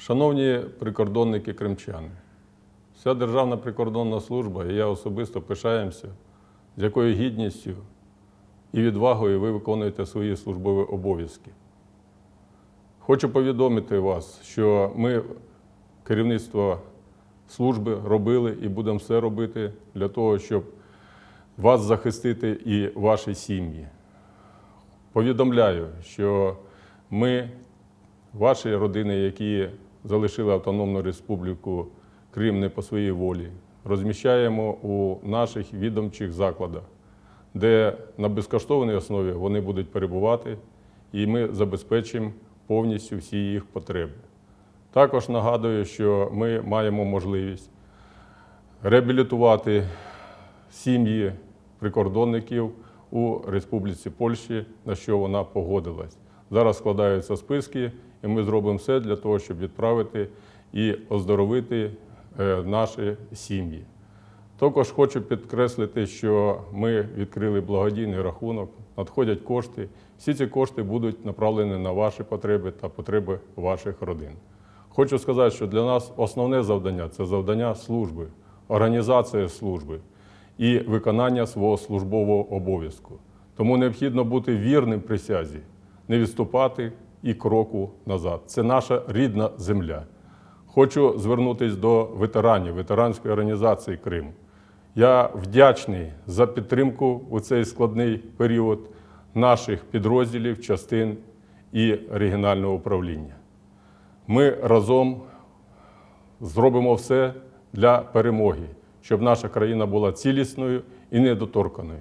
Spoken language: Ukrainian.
Шановні прикордонники кримчани, вся Державна прикордонна служба і я особисто пишаємося, з якою гідністю і відвагою ви виконуєте свої службові обов'язки. Хочу повідомити вас, що ми, керівництво служби, робили і будемо все робити для того, щоб вас захистити і ваші сім'ї. Повідомляю, що ми, ваші родини, які залишили Автономну Республіку Крим не по своїй волі, розміщаємо у наших відомчих закладах, де на безкоштовній основі вони будуть перебувати, і ми забезпечимо повністю всі їх потреби. Також нагадую, що ми маємо можливість реабілітувати сім'ї прикордонників у Республіці Польщі, на що вона погодилась. Зараз складаються списки, і ми зробимо все для того, щоб відправити і оздоровити е, наші сім'ї. Також хочу підкреслити, що ми відкрили благодійний рахунок, надходять кошти. Всі ці кошти будуть направлені на ваші потреби та потреби ваших родин. Хочу сказати, що для нас основне завдання це завдання служби, організація служби і виконання свого службового обов'язку. Тому необхідно бути вірним присязі, не відступати і кроку назад. Це наша рідна земля. Хочу звернутися до ветеранів, ветеранської організації Крим. Я вдячний за підтримку у цей складний період наших підрозділів, частин і регіонального управління. Ми разом зробимо все для перемоги, щоб наша країна була цілісною і недоторканою.